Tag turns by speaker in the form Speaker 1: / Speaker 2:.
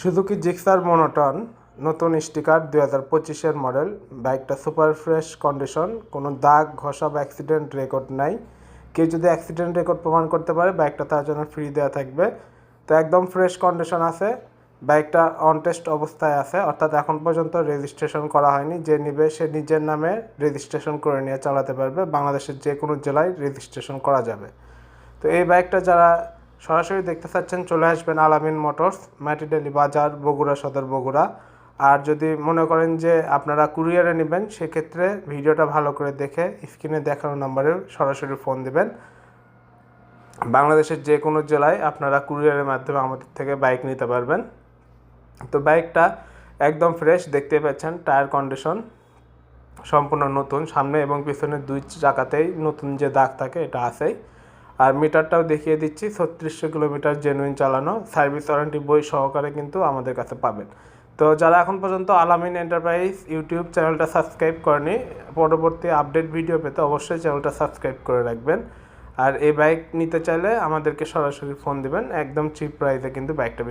Speaker 1: Suzuki Gixxer monotone নতুন sticker দুই হাজার পঁচিশের মডেল বাইকটা সুপার ফ্রেশ কন্ডিশন, কোনো দাগ, ঘষা বা অ্যাক্সিডেন্ট রেকর্ড নাই? কেউ যদি অ্যাক্সিডেন্ট রেকর্ড প্রমাণ করতে পারে বাইকটা তার জন্য ফ্রি দেওয়া থাকবে। তো একদম ফ্রেশ কন্ডিশন আছে বাইকটা অন টেস্ট অবস্থায় আছে, অর্থাৎ এখন পর্যন্ত রেজিস্ট্রেশন করা হয়নি। যে নিবে, সে নিজের নামে রেজিস্ট্রেশন করে নিয়ে চালাতে পারবে। বাংলাদেশের যে কোনো জেলায় রেজিস্ট্রেশন করা যাবে। তো এই বাইকটা যারা সরাসরি দেখতে চাচ্ছেন, চলে আসবেন আলামিন মোটরস ম্যাটিডেলি বাজার, বগুড়া সদর বগুড়া। আর যদি মনে করেন যে আপনারা কুরিয়ারে নেবেন, সেক্ষেত্রে ভিডিওটা ভালো করে দেখে স্ক্রিনে দেখানো নাম্বারে সরাসরি ফোন দেবেন। বাংলাদেশের যে কোনো জেলায় আপনারা কুরিয়ারের মাধ্যমে আমাদের থেকে বাইক নিতে পারবেন। তো বাইকটা একদম ফ্রেশ দেখতে পাচ্ছেন, টায়ার কন্ডিশন সম্পূর্ণ নতুন। সামনে এবং পিছনে দুই চাকাতেই নতুন যে দাগ থাকে, এটা আছেই। আর মিটারটাও দেখিয়ে দিচ্ছি, ছত্রিশশো কিলোমিটার জেনুইন চালানো সার্ভিস ওয়ারেন্টি বই সহকারে কিন্তু আমাদের কাছে পাবেন। তো যারা এখন পর্যন্ত আলামিন এন্টারপ্রাইজ ইউটিউব চ্যানেলটা সাবস্ক্রাইব করেনি, পরবর্তী আপডেট ভিডিও পেতে অবশ্যই চ্যানেলটা সাবস্ক্রাইব করে রাখবেন। আর এই বাইক নিতে চাইলে আমাদেরকে সরাসরি ফোন দেবেন, একদম চিপ প্রাইসে কিন্তু বাইকটা